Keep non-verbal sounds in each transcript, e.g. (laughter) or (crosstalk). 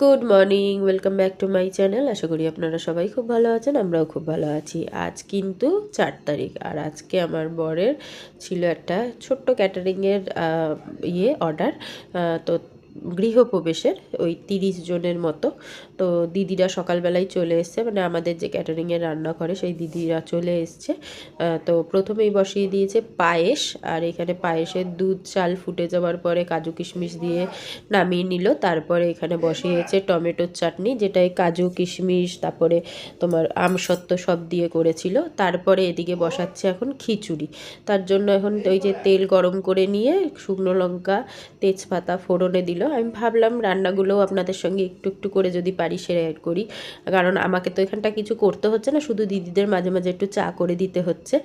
Good morning welcome back to my channel আশা করি আপনারা সবাই খুব ভালো আছেন, আমরাও খুব ভালো আছি। আজ কিন্তু চার তারিখ, আর আজকে আমার বরের ছিল একটা ছোট্ট ক্যাটারিংয়ের ইয়ে অর্ডার তো গৃহপ্রবেশের ওই তিরিশ জনের মতো। তো দিদিরা সকালবেলায় চলে এসছে মানে আমাদের যে ক্যাটারিংয়ে রান্না করে সেই দিদিরা চলে এসছে। তো প্রথমেই বসিয়ে দিয়েছে পায়েস, আর এখানে পায়েসের দুধ, চাল ফুটে যাওয়ার পরে কাজু কিশমিশ দিয়ে নামিয়ে নিল। তারপরে এখানে বসিয়েছে টমেটোর চাটনি যেটাই কাজু কিশমিশ, তারপরে তোমার আমসত্ত্ব সব দিয়ে করেছিল। তারপরে এদিকে বসাচ্ছে এখন খিচুড়ি। তার জন্য এখন ওই যে তেল গরম করে নিয়ে শুকনো লঙ্কা, তেজপাতা ফোড়নে দিল। আমি ভাবলাম রান্নাগুলোও আপনাদের সঙ্গে একটু একটু করে যদি পারি শেয়ার করি। কারণ আমাকে তো এখানটা কিছু করতে হচ্ছে না, শুধু দিদিদের মাঝে মাঝে একটু চা করে দিতে হচ্ছে।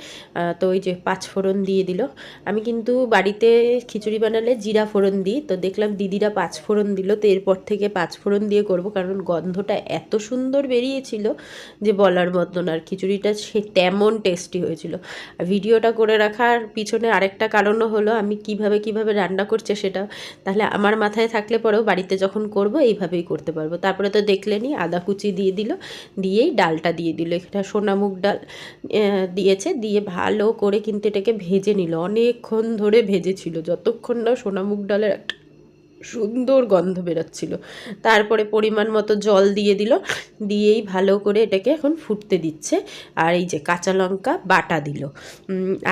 তো ওই যে পাঁচ ফোড়ন দিয়ে দিল। আমি কিন্তু বাড়িতে খিচুড়ি বানালে জিরা ফোড়ন দিই, তো দেখলাম দিদিরা পাঁচ ফোড়ন দিল, তো এরপর থেকে পাঁচ ফোড়ন দিয়ে করব, কারণ গন্ধটা এত সুন্দর বেরিয়েছিল যে বলার মতন আর খিচুড়িটা সে তেমন টেস্টি হয়েছিল। ভিডিওটা করে রাখার পিছনে আরেকটা কারণও হলো, আমি কীভাবে কীভাবে রান্না করছে সেটা। তাহলে আমার মাথায় থাকলে পরেও বাড়িতে যখন করব, এইভাবেই করতে পারব। তারপরে তো দেখলেনি আদা কুচি দিয়ে দিল, দিয়েই ডালটা দিয়ে দিল। এখানে সোনামুগ ডাল দিয়েছে, দিয়ে ভালো করে কিন্তু এটাকে ভেজে নিল। অনেকক্ষণ ধরে ভেজেছিল, যতক্ষণ না সোনামুগ ডালের একটা সুন্দর গন্ধ বেরোচ্ছিল। তারপরে পরিমাণ মতো জল দিয়ে দিল, দিয়েই ভালো করে এটাকে এখন ফুটতে দিচ্ছে। আর এই যে কাঁচা লঙ্কা বাটা দিল।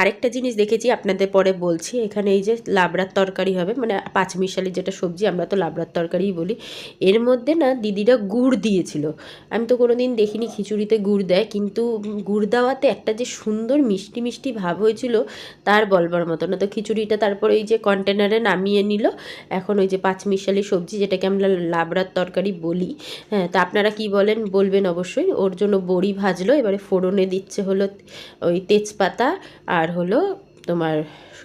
আরেকটা জিনিস দেখেছি, আপনাদের পরে বলছি। এখানে এই যে লাবড়ার তরকারি হবে মানে পাঁচমিশালি যেটা সবজি, আমরা তো লাবড়ার তরকারিই বলি। এর মধ্যে না দিদিরা গুড় দিয়েছিল। আমি তো কোনোদিন দেখিনি খিচুড়িতে গুড় দেয়, কিন্তু গুড় দেওয়াতে একটা যে সুন্দর মিষ্টি মিষ্টি ভাব হয়েছিল, তার বলবার মতো না। তো খিচুড়িটা তারপরে এই যে কন্টেনারে নামিয়ে নিল, এখন ওই যে পাঁচমিশালি সবজি যেটাকে আমরা লাবড়ার তরকারি বলি হ্যাঁ তা আপনারা কি বলেন? বলবেন অবশ্যই। ওর জন্য বড়ি ভাজলো, এবারে ফোড়নে দিচ্ছে হলো ওই তেজপাতা আর হলো তোমার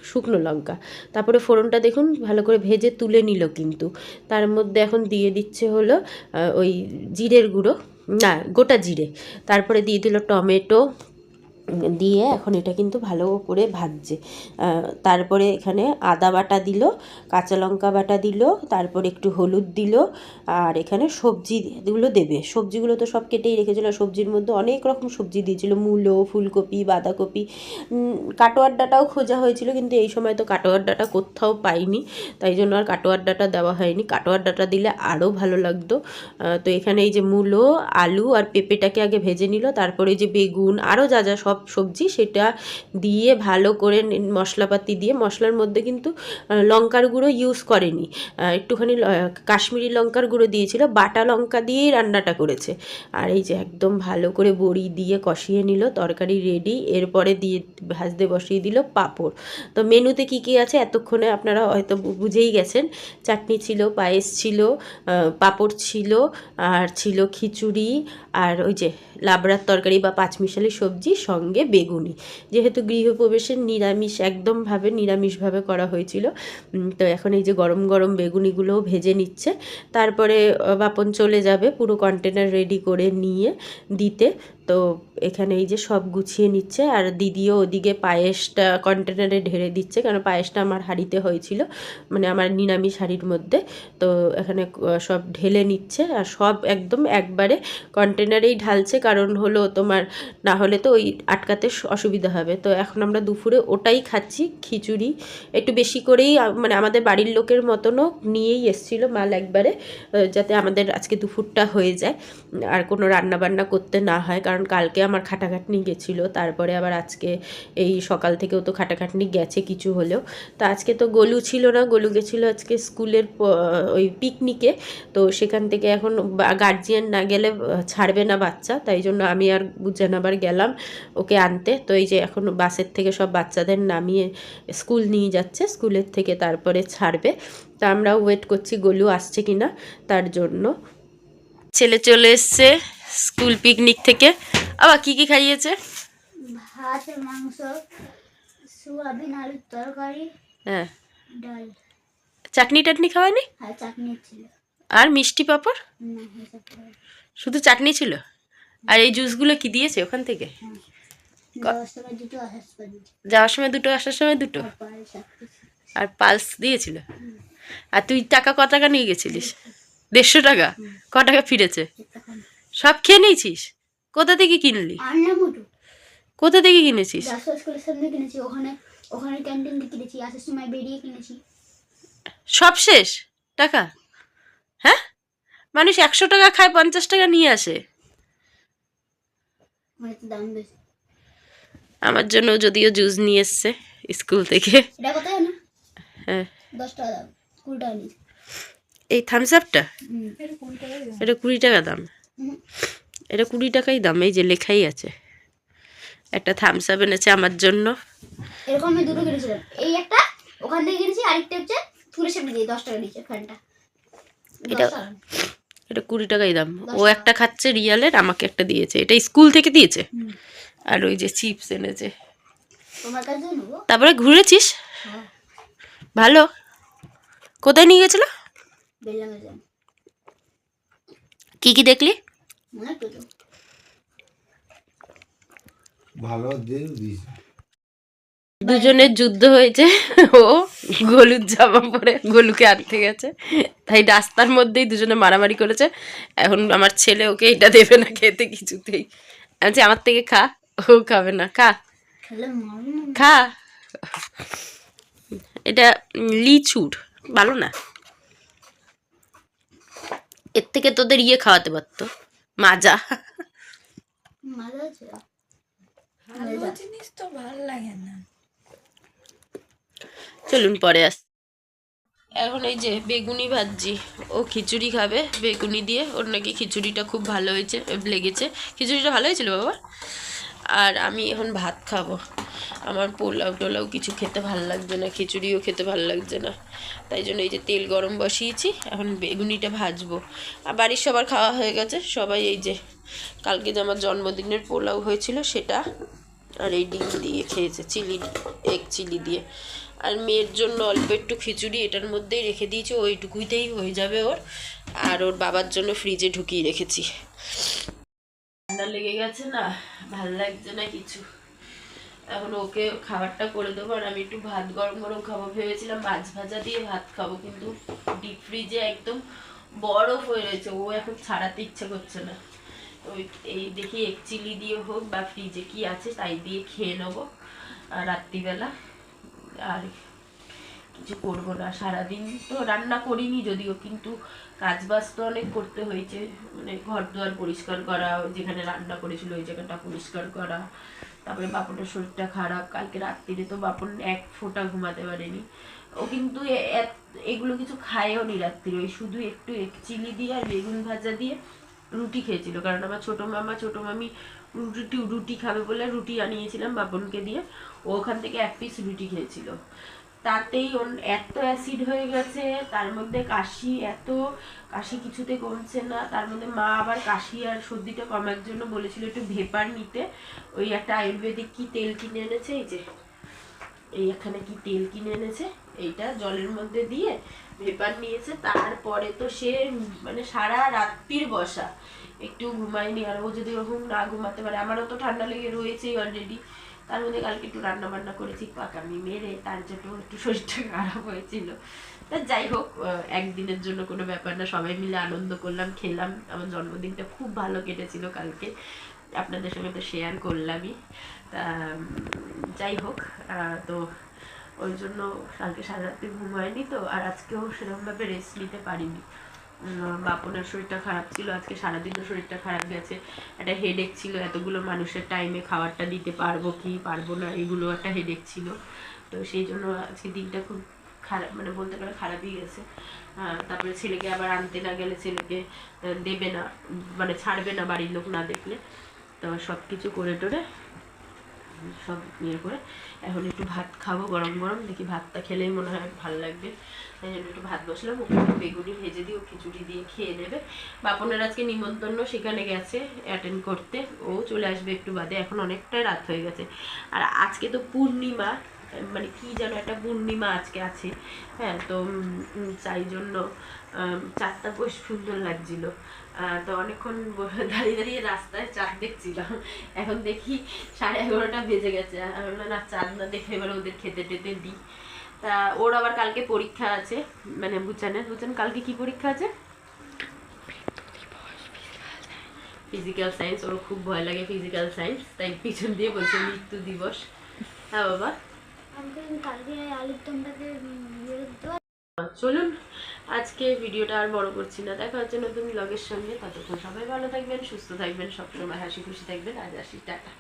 শুকনো লঙ্কা। তারপরে ফোড়নটা দেখুন, ভালো করে ভেজে তুলে নিল কিন্তু। তার মধ্যে এখন দিয়ে দিচ্ছে হলো ওই জিরের গুঁড়ো, না, গোটা জিরে। তারপরে দিয়ে দিল টমেটো দিয়ে এখন এটা কিন্তু ভালো করে ভাজছে। তারপরে এখানে আদা বাটা দিল কাঁচা লঙ্কা বাটা দিল তারপরে একটু হলুদ দিল আর এখানে সবজিগুলো দেবে। সবজিগুলো তো সব কেটেই রেখেছিল সবজির মধ্যে অনেক রকম সবজি দিয়েছিল মূলো ফুলকপি বাঁধাকপি। উম, কাটোয়ার ডাটাও খোঁজা হয়েছিল কিন্তু এই সময় তো কাটোয়ার ডাটা কোথাও পাইনি তাই জন্য আর কাটোয়ার ডাটা দেওয়া হয়নি। কাটোয়ার ডাটা দিলে আরও ভালো লাগতো। তো এখানে এই যে মূলো আলু আর পেঁপেটাকে আগে ভেজে নিল তারপরে যে বেগুন আরও যা যা সব সবজি সেটা দিয়ে ভালো করে মশলাপাতি দিয়ে, মশলার মধ্যে কিন্তু লঙ্কার গুঁড়ো ইউজ করেনি। একটুখানি কাশ্মীরি লঙ্কার গুঁড়ো দিয়েছিল, বাটা লঙ্কা দিয়েই রান্নাটা করেছে। আর এই যে একদম ভালো করে বড়ি দিয়ে কষিয়ে নিল, তরকারি রেডি এরপরে দিয়ে ভাজতে বসিয়ে দিল পাঁপড়। তো মেনুতে কি কি আছে? এতক্ষণে আপনারা হয়তো বুঝেই গেছেন। চাটনি ছিল, পায়েস ছিল পাঁপড় ছিল, আর ছিল খিচুড়ি, আর ওই যে লাবড়ার তরকারি বা পাঁচমিশালি সবজি সঙ্গে বেগুনি। যেহেতু গৃহপ্রবেশের নিরামিষ, একদমভাবে নিরামিষভাবে করা হয়েছিল তো এখন এই যে গরম গরম বেগুনিগুলোও ভেজে নিচ্ছে। তারপরে বাপন চলে যাবে পুরো কন্টেনার রেডি করে নিয়ে, দিতে। তো এখানে এই যে সব গুছিয়ে নিচ্ছে আর দিদিও ওদিকে পায়েসটা কন্টেনারে ঢেলে দিচ্ছে কারণ পায়েসটা আমার হাঁড়িতে হয়েছিল মানে আমার নিরামিষ হাঁড়ির মধ্যে। তো এখানে সব ঢেলে নিচ্ছে আর সব একদম একবারে কন্টেনারেই ঢালছে কারণ হলো তোমার না হলে তো ওই আটকাতে অসুবিধা হবে। তো এখন আমরা দুপুরে ওটাই খাচ্ছি, খিচুড়ি। একটু বেশি করেই মানে আমাদের বাড়ির লোকের মতনও নিয়েই এসছিল মাল একবারে যাতে আমাদের আজকে দুপুরটা হয়ে যায়। আর কোনো রান্না বান্না করতে না হয় কারণ কালকে আমার খাটাখাটনি গেছিল, তারপরে আবার আজকে এই সকাল থেকেও তো খাটাখাটনি গেছে কিছু হলেও। তো আজকে তো গোলু ছিল না, গোলু গেছিল আজকে স্কুলের ওই পিকনিকে। তো সেখান থেকে এখন গার্জিয়ান না গেলে ছাড়বে না বাচ্চা, তাই জন্য আমি আর বুঝান আবার গেলাম ওকে আনতে। তো এই যে এখন বাসের থেকে সব বাচ্চাদের নামিয়ে স্কুল নিয়ে যাচ্ছে, স্কুলের থেকে তারপরে ছাড়বে। তা আমরাও ওয়েট করছি গোলু আসছে কি না তার জন্য। ছেলে চলে এসছে স্কুল পিকনিক থেকে। আবার কি কি খাইয়েছে? ভাত মাংস সোয়াবিন আলুর তরকারি হ্যাঁ। ডাল। চাটনি টাটনি খাওয়ানি? আর চাটনি ছিল। আর মিষ্টি পাঁপড়। শুধু চাটনি ছিল? আর এই জুসগুলো কি দিয়েছে ওখান থেকে? যাওয়ার সময় দুটো আসার সময় দুটো যাওয়ার সময় দুটো আসার সময় দুটো? আর পালস দিয়েছিল? আর তুই টাকা কত টাকা নিয়ে গেছিলিস? দেড়শো টাকা? ক টাকা ফিরেছে? সব খেয়ে নিয়েছিস? কোথা থেকে কিনলি? কোথা থেকে কিনেছিস? স্কুলের সামনে কিনেছি ওখানে ওখানে ক্যান্টিন থেকে কিনেছি আসার সময় বেরিয়ে কিনেছি। সব শেষ? টাকা? হ্যাঁ? মানুষ একশো টাকা খায় পঞ্চাশ টাকা নিয়ে আসে। আমার জন্য যদিও জুস নিয়ে এসছে স্কুল থেকে। হ্যাঁ। এই থামস আপটা এটা কুড়ি টাকা দাম। এটা কুড়ি টাকাই দাম এই যে লেখাই আছে। একটা থামস আপ এনেছে আমার জন্য। এরকম আমি দুটো কিনেছিলাম। এই একটা ওখান থেকে কিনেছি আরেকটা হচ্ছে ফুলের সামনে দিয়ে দশ টাকা নিয়েছে ফ্যানটা। এটা- এটা কুড়ি টাকাই দাম। ও একটা খাচ্ছে রিয়ালের আমাকে একটা দিয়েছে। এটা স্কুল থেকে দিয়েছে। আর ওই যে চিপস এনেছে। তারপরে ঘুরেছিস? হ্যাঁ। ভালো। কোথায় নিয়ে গেছিল? কি কি দেখলি? দুজনের যুদ্ধ হয়েছে। ও গলুর জামা পরে গলুকে আনতে গেছে। তাই রাস্তার মধ্যেই দুজনে মারামারি করেছে। এখন আমার ছেলে ওকে এটা দেবে না খেতে কিছুতেই। বলছি, আমার থেকে খা ও খাবে না খা। খা। এটা লিচুর ভালো না? এর থেকে তোদের ইয়ে খাওয়াতে পারতো। মাজা। মজা আছে ভালো জিনিস তো ভালো লাগে না। চলুন পরে আস এখন এই যে বেগুনি ভাজি ও খিচুড়ি খাবে বেগুনি দিয়ে। ওর নাকি খিচুড়িটা খুব ভালো হয়েছে লেগেছে। খিচুড়িটা ভালো হয়েছিল বাবা? আর আমি এখন ভাত খাব। আমার পোলাও টোলাও কিছু খেতে ভালো লাগছে না, খিচুড়িও খেতে ভালো লাগছে না। তাই জন্য এই যে তেল গরম বসিয়েছি, এখন বেগুনিটা ভাজবো। আর বাড়ির সবার খাওয়া হয়ে গেছে, সবাই এই যে কালকে যে আমার জন্মদিনের পোলাও হয়েছিল সেটা আর এই ডিম দিয়ে খেয়েছে, চিলি এক চিলি দিয়ে। আর মেয়ের জন্য অল্প একটু খিচুড়ি, এটার মধ্যেই রেখে দিয়েছি ওইটুকুইতেই হয়ে যাবে ওর। আর ওর বাবার জন্য ফ্রিজে ঢুকিয়ে রেখেছি। ঠান্ডা লেগে গেছে না? ভালো লাগছে না কিছু। এখন ওকে খাবারটা করে দেবো আর আমি একটু ভাত গরম গরম খাব। ভেবেছিলাম মাছ ভাজা দিয়ে ভাত খাব, কিন্তু ডিপ ফ্রিজে একদম বরফ হয়ে রয়েছে। ও এখন ছাড়াতে ইচ্ছে করছে না। ওই এই দেখি এক চিলি দিয়ে হোক বা ফ্রিজে কি আছে, তাই দিয়ে খেয়ে নেব, রাত্রিবেলা। আর কিছু করব না। সারাদিন তো রান্না করিনি যদিও, কিন্তু কাজ বাজ তো অনেক করতে হয়েছে। মানে ঘর দুয়ার পরিষ্কার করা, যেখানে রান্না করেছিল ওই জায়গাটা পরিষ্কার করা। তারপরে বাপনের শরীরটা খারাপ। কালকে রাত্রিরে তো বাপন এক ফোঁটা ঘুমাতে পারেনি। ও কিন্তু এগুলো কিছু খায়ও নি রাত্রিরে। ওই শুধু একটু এক চিলি দিয়ে আর বেগুন ভাজা দিয়ে রুটি খেয়েছিল। কারণ আমার ছোট মামা, ছোট মামি রুটি রুটি খাবে বলে রুটি আনিয়েছিলাম বাপনকে দিয়ে। ও ওখান থেকে এক পিস রুটি খেয়েছিল। তাতেই ওর এত অ্যাসিড হয়ে গেছে, তার মধ্যে কাশি এত, কাশি কিছুতে কমছে না, তার মধ্যে মা আবার কাশি আর সর্দিটা কমার জন্য বলেছিল একটু ভেপার নিতে। ওই একটা আয়ুর্বেদিক কি তেল কিনে এনেছে, এই যে, এই এখানে কি তেল কিনে এনেছে, এইটা জলের মধ্যে দিয়ে ভেপার নিয়েছে। তারপরে তো সে মানে সারা রাত্রির বসা, একটু ঘুমায়নি। আর ও যদি ওরকম না ঘুমাতে পারে, আমারও তো ঠান্ডা লেগে রয়েছেই অলরেডি তার মধ্যে কালকে একটু রান্না বান্না করেছি পাকামি মেরে তার জন্য একটু শরীরটা (laughs) খারাপ হয়েছিল। তা যাই হোক একদিনের জন্য কোনো ব্যাপার না, সবাই মিলে আনন্দ করলাম, খেলাম। আমার জন্মদিনটা খুব ভালো কেটেছিল কালকে। আপনাদের সঙ্গে তো শেয়ার করলামই। তা যাই হোক তো ওই জন্য কালকে সারা রাত্রি ঘুম হয়নি তো, আর আজকেও সেরকমভাবে রেস্ট নিতে পারিনি। বাপনের শরীরটা খারাপ ছিল, আজকে সারাদিনও শরীরটা খারাপ গেছে। একটা হেডেক ছিল, এতগুলো মানুষের টাইমে খাবারটা দিতে পারব কি, পারব না, এগুলো একটা হেডেক ছিল। তো সেই জন্য আজকে দিনটা খুব খারাপ মানে বলতে গেলে খারাপই গেছে। তারপরে ছেলেকে আবার আনতে না গেলে ছেলেকে দেবে না মানে ছাড়বে না বাড়ির লোক না দেখলে। তো সব কিছু করে টোরে সব ইয়ে করে। এখন একটু ভাত খাব গরম গরম, দেখি ভাতটা খেলেই মনে হয় ভালো লাগবে। তাই জন্য একটু ভাত বসলাম, ওকে একটু বেগুনি ভেজে দিয়ে ও খিচুড়ি দিয়ে খেয়ে নেবে। বাপনের আজকে নিমন্ত্রণ সেখানে গেছে অ্যাটেন্ড করতে, ও চলে আসবে একটু বাদে, এখন অনেকটাই রাত হয়ে গেছে। আর আজকে তো পূর্ণিমা মানে কি যেন একটা পূর্ণিমা আজকে আছে। হ্যাঁ তো তাই জন্য চাঁদটা বেশ সুন্দর লাগছিল। তো অনেকক্ষণ দাঁড়িয়ে দাঁড়িয়ে রাস্তায় চাঁদ দেখছিলাম। এখন দেখি সাড়ে এগারোটা বেজে গেছে। না চাঁদ না দেখে এবার ওদের খেতে টেতে দিই। তা ওর আবার কালকে পরীক্ষা আছে মানে বুচানের। বুচান, কালকে কি পরীক্ষা আছে? ফিজিক্যাল সায়েন্স ওর খুব ভয় লাগে ফিজিক্যাল সায়েন্স তাই পিছন দিয়ে বলছে, মৃত্যু দিবস। হ্যাঁ বাবা? চলুন, আজকে ভিডিওটা আর বড় করছি না। দেখা হচ্ছে নতুন ব্লগের সঙ্গে। ততক্ষণ সবাই ভালো থাকবেন, সুস্থ থাকবেন, সবসময় হাসি খুশি থাকবেন। আজ আসি, টাটা।